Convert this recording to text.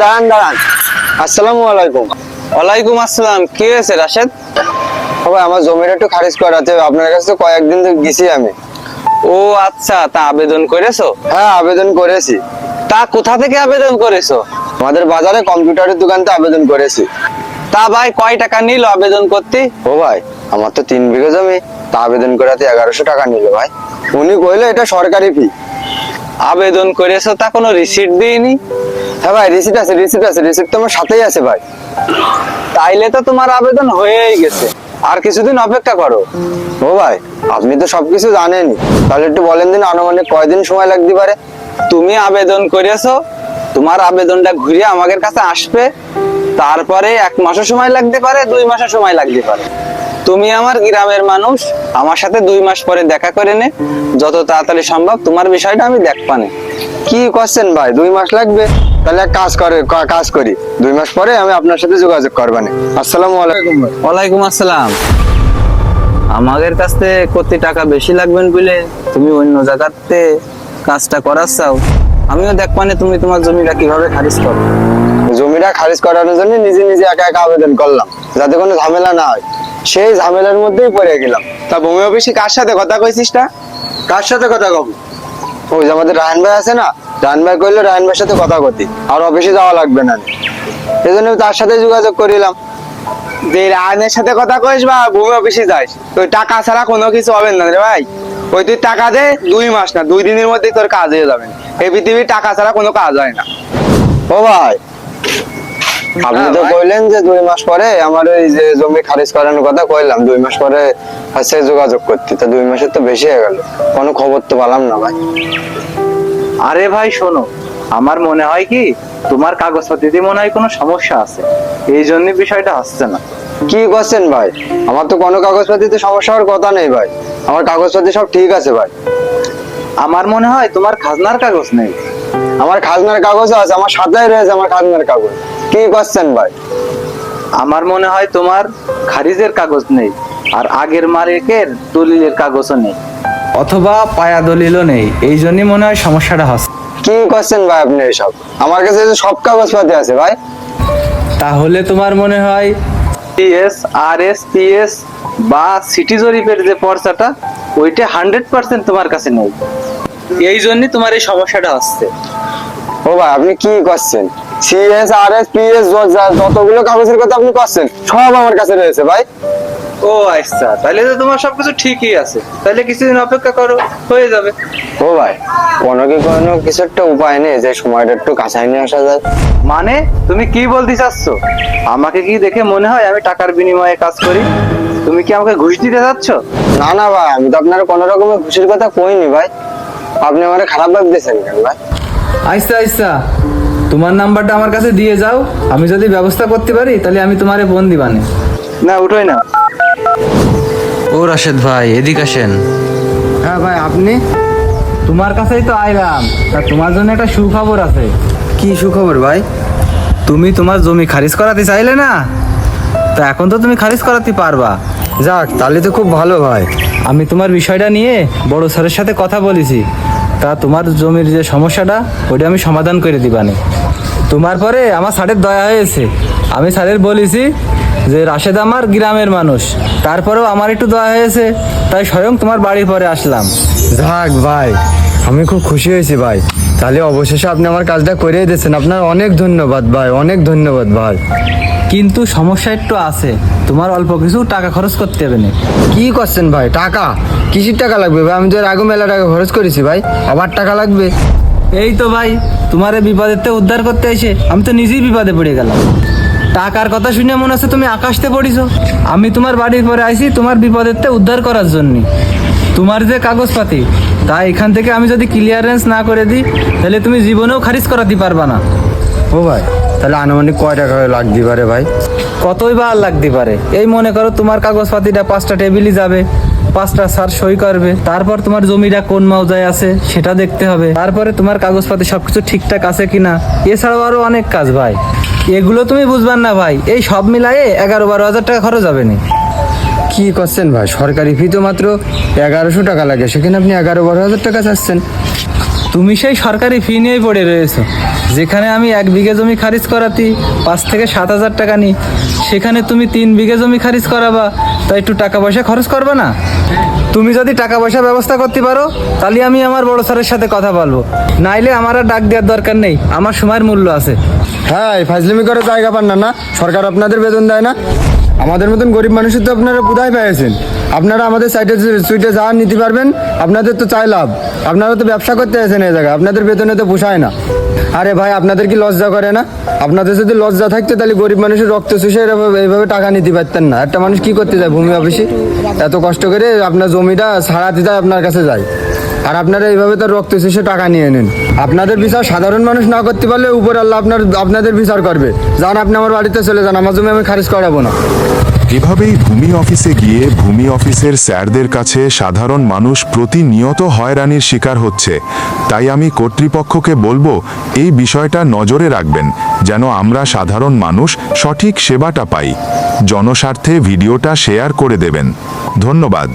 দাঁড়ান দাঁড়ান। আসসালামু আলাইকুম। ওয়ালাইকুম আসসালাম। কি হয়েছে রাশেদ? ভাই আমার জমিটা একটু খারিজ করাতে হবে। আপনার কাছে তো কয়েকদিন থেকে গেছি আমি। ও আচ্ছা তা আবেদন করেছ? হ্যাঁ আবেদন করেছি। তা কোথা থেকে আবেদন করেছ? আমাদের বাজারে কম্পিউটারের দোকানতে আবেদন করেছি। তা ভাই কয় টাকা নিল আবেদন করতে? ও ভাই আমার তো তিন বিঘা জমি। তা আবেদন করাতে এগারোশো টাকা নিল ভাই। উনি কইলো এটা সরকারি ফি আবেদন করেছ তা কোনো রিসিট দিইনি হ্যাঁ ভাই রিসিট আছে রিসিট আছে রিসিট তো আমার সাথেই আছে ভাই। তাইলে তো তোমার আবেদন হয়েই গেছে। আর কিছুদিন অপেক্ষা করো। ও ভাই, আপনি তো সবকিছু জানেনই। তাহলে একটু বলেন দিন, আনুমানিক কয়দিন সময় লাগতে পারে? তুমি আবেদন করেছ, তোমার আবেদনটা ঘুরিয়ে আমাদের কাছে আসবে। তারপরে এক মাসও সময় লাগতে পারে, দুই মাসও সময় লাগতে পারে। তুমি আমার গ্রামের মানুষ আমার সাথে দুই মাস পরে দেখা করে নে যত তাড়াতাড়ি সম্ভব তোমার বিষয়টা আমি দেখবানে। কি করছেন ভাই? দুই মাস লাগবে। তাহলে এক কাজ করে কাজ করি। দুই মাস পরে আমি আপনার সাথে যোগাযোগ করবানে। আসসালামু আলাইকুম ওয়ালাইকুম আসসালাম। আমাদের কাছ থেকে কত টাকা বেশি লাগবেন বলে তুমি অন্য জায়গাতে কাজটা করাচ্ছাও। আমিও দেখবানে তুমি তোমার জমিটা কীভাবে খারিজ করো। জমিটা খারিজ করানোর জন্য নিজে নিজে একা একা আবেদন করলাম যাতে কোনো ঝামেলা না হয়। সেই ঝামেলার মধ্যেই পড়ে গেলাম। তা ভূমি অফিসে কার সাথে কথা কইছিস না কার সাথে কথা কব? ওই যে আমাদের রায়ন ভাই আছে না রায়ন ভাই কইলো রায়ন ভাইয়ের সাথে কথা কতি আর অফিসে যাওয়া লাগবে না। এই জন্য তার সাথে যোগাযোগ করিলাম। যে রায়নের সাথে কথা কইস বা ভূমি অফিসে যাইস তো টাকা ছাড়া কোনো কিছু হবে না রে ভাই। ওই তুই টাকা দে দুই মাস না দুই দিনের মধ্যেই তোর কাজ হয়ে যাবে। এই পৃথিবীর টাকা ছাড়া কোনো কাজ হয় না। ও ভাই। আপনি হ্যাঁ তো কইলেন যে দুই মাস পরে আমার ওই যে জমি খারিজ করানোর কথা কইলাম দুই মাস পরে হচ্ছে যোগাযোগ করতে। তো দুই মাসের তো বেশি হয়ে গেল। কোনো খবর তো পেলাম না ভাই। আরে ভাই শোনো আমার মনে হয় কি তোমার কাগজপত্রিতে মনে হয় কোনো সমস্যা আছে। এই জন্য বিষয়টা হচ্ছে না। কি করছেন ভাই? আমার তো কোনো কাগজপাতিতে সমস্যা হওয়ার কথা নেই ভাই। আমার কাগজপাতি সব ঠিক আছে ভাই। আমার মনে হয় তোমার খাজনার কাগজ নেই। আমার খাজনার কাগজ আছে আমার সাথেই রয়েছে আমার খাজনার কাগজ। কি করছেন ভাই? আমার মনে হয় তোমার খারিজের কাগজ নেই আর আগের মালিকের দলিলের কাগজও নেই। অথবা পায়া দলিলও নেই এই জন্যই মনে হয় সমস্যাটা হচ্ছে। কি করছেন ভাই আপনি এসব? আমার কাছে তো সব কাগজপাতি আছে ভাই। তাহলে তোমার মনে হয় পিএস আর এস পিএস বা সিটি জরিপের যে পর্চাটা ওইটা হান্ড্রেড পার্সেন্ট তোমার কাছে নেই। এই জন্যই তোমার এই সমস্যাটা হচ্ছে। ও ভাই আপনি কি করছেন? সিএস আর এস পিএস যতগুলো কাগজের কথা আপনি করছেন সব আমার কাছে রয়েছে ভাই। ও আচ্ছা। তাহলে তো তোমার সবকিছু ঠিকই আছে। তাহলে কিছুদিন অপেক্ষা করো হয়ে যাবে। ও ভাই কোনো কি কোনো কিছু একটা উপায় নেই যে সময়টা একটু কাছাই নিয়ে আসা যায়। মানে তুমি কি বলতে চাচ্ছ? আমাকে কি দেখে মনে হয় আমি টাকার বিনিময়ে কাজ করি? তুমি কি আমাকে ঘুষ দিতে চাচ্ছ না না ভাই আমি তো আপনার কোনো রকমের ঘুষের কথা কইনি ভাই। আপনি আমার খারাপ ভাবতেছেন কেন ভাই? আইসা আইসা। তোমার নাম্বারটা আমার কাছে দিয়ে যাও। আমি যদি ব্যবস্থা করতে পারি তাহলে আমি তোমারে ফোন দিবানে। না উঠোই না। ও রাশেদ ভাই এদিক আসেন। হ্যাঁ ভাই আপনি? তোমার কাছেই তো আইলাম। তা তোমার জন্য একটা সুখবর আছে। কি সুখবর ভাই? তুমি তোমার জমি খারিজ করাতে চাইলে না? তা এখন তো তুমি খারিজ করাতে পারবা। যাক তাহলে তো খুব ভালো ভাই। আমি তোমার বিষয়টা নিয়ে বড় স্যারের সাথে কথা বলেছি। তা তোমার জমির যে সমস্যাটা, ওইটা আমি সমাধান করে দিবানি। তোমার পরে আমার স্যারের দয়া হয়েছে। আমি স্যারের বলেছি যে রাশেদ আমার গ্রামের মানুষ। তারপরেও আমার একটু দয়া হয়েছে, তাই স্বয়ং তোমার বাড়ি পরে আসলাম। যাক ভাই, আমি খুব খুশি হয়েছি ভাই। তাহলে অবশেষে আপনি আমার কাজটা করে দিয়েছেন। আপনার অনেক ধন্যবাদ ভাই অনেক ধন্যবাদ ভাই। কিন্তু সমস্যা একটু আছে। তোমার অল্প কিছু টাকা খরচ করতে হবে না। কি করছেন ভাই? টাকা? কিসির টাকা লাগবে ভাই? আমি তো এর আগে মেলা টাকা খরচ করেছি ভাই। আবার টাকা লাগবে। এই তো ভাই তোমার এই বিপদের থেকে উদ্ধার করতে এসে আমি তো নিজেই বিপদে পড়ে গেলাম। টাকার কথা শুনে মনে হচ্ছে তুমি আকাশতে পড়িছো। আমি তোমার বাড়ির পরে আইছি তোমার বিপদের থেকে উদ্ধার করার জন্য। তোমার যে কাগজপাতি তা এখান থেকে আমি যদি ক্লিয়ারেন্স না করে দিই তাহলে তুমি জীবনেও খারিজ করাতে পারবা না। ও ভাই তাহলে আনুমানিক কয় টাকা লাগতে পারে ভাই? কতই বা আর লাগতে পারে? এই মনে করো তোমার কাগজপাতিটা পাঁচটা টেবিলই যাবে পাঁচটা স্যার সই করবে তারপর তোমার জমিটা কোন মৌজায় আছে সেটা দেখতে হবে তারপরে তোমার কাগজপাতি সবকিছু ঠিকঠাক আছে কিনা এছাড়াও আরও অনেক কাজ ভাই। এগুলো তুমি বুঝবার না ভাই এই সব মিলায়ে এগারো বারো হাজার টাকা খরচ হবে না। কি করছেন ভাই? সরকারি ফি তো মাত্র এগারোশো টাকা লাগে সেখানে আপনি এগারো বারো হাজার টাকা চাচ্ছেন। তুমি সেই সরকারি ফি নিয়েই পড়ে রয়েছো। যেখানে আমি এক বিঘে জমি খারিজ করাতি পাঁচ থেকে সাত হাজার টাকা নিই সেখানে তুমি তিন বিঘে জমি খারিজ করাবা তা একটু টাকা পয়সা খরচ করবে না? তুমি যদি টাকা পয়সা ব্যবস্থা করতে পারো তাহলে আমি আমার বড় স্যারের সাথে কথা বলব। নাইলে আমার আর ডাক দেওয়ার দরকার নেই আমার সময়ের মূল্য আছে। হ্যাঁ ফাজলিমি করে জায়গা পান না না? সরকার আপনাদের বেতন দেয় না। আমাদের মতন গরিব মানুষের তো আপনারা কোথায় পেয়েছেন? আপনারা আমাদের সাইডে সুইটে যা নিতে পারবেন, আপনাদের তো চাই লাভ। আপনারা তো ব্যবসা করতে আছেন এই জায়গায়, আপনাদের বেতনে তো পোষায় না। আরে ভাই, আপনাদের কি লজ্জা করে না? আপনাদের যদি লজ্জা থাকতো, তাহলে গরিব মানুষের রক্ত এভাবে- এইভাবে টাকা নিতে পারতেন না। একটা মানুষ কি করতে যায় ভূমি অফিসে? এত কষ্ট করে আপনার জমিটা ছাড়াতে যায় আপনার কাছে যায়। আর আপনারা এইভাবে তো রক্ত শেষে টাকা নিয়ে নেন। আপনাদের বিচার সাধারণ মানুষ না করতে পারলে উপর আল্লাহ আপনার, আপনাদের বিচার করবে। যান, আপনি আমার বাড়িতে চলে যান, আমার জমি আমি খারিজ করাবো না। এভাবেই ভূমি অফিসে গিয়ে ভূমি অফিসের স্যারদের কাছে সাধারণ মানুষ প্রতিনিয়ত হয়রানির শিকার হচ্ছে। তাই আমি কর্তৃপক্ষকে বলব, এই বিষয়টা নজরে রাখবেন, যেন আমরা সাধারণ মানুষ সঠিক সেবাটা পাই। জনস্বার্থে ভিডিওটা শেয়ার করে দেবেন। ধন্যবাদ।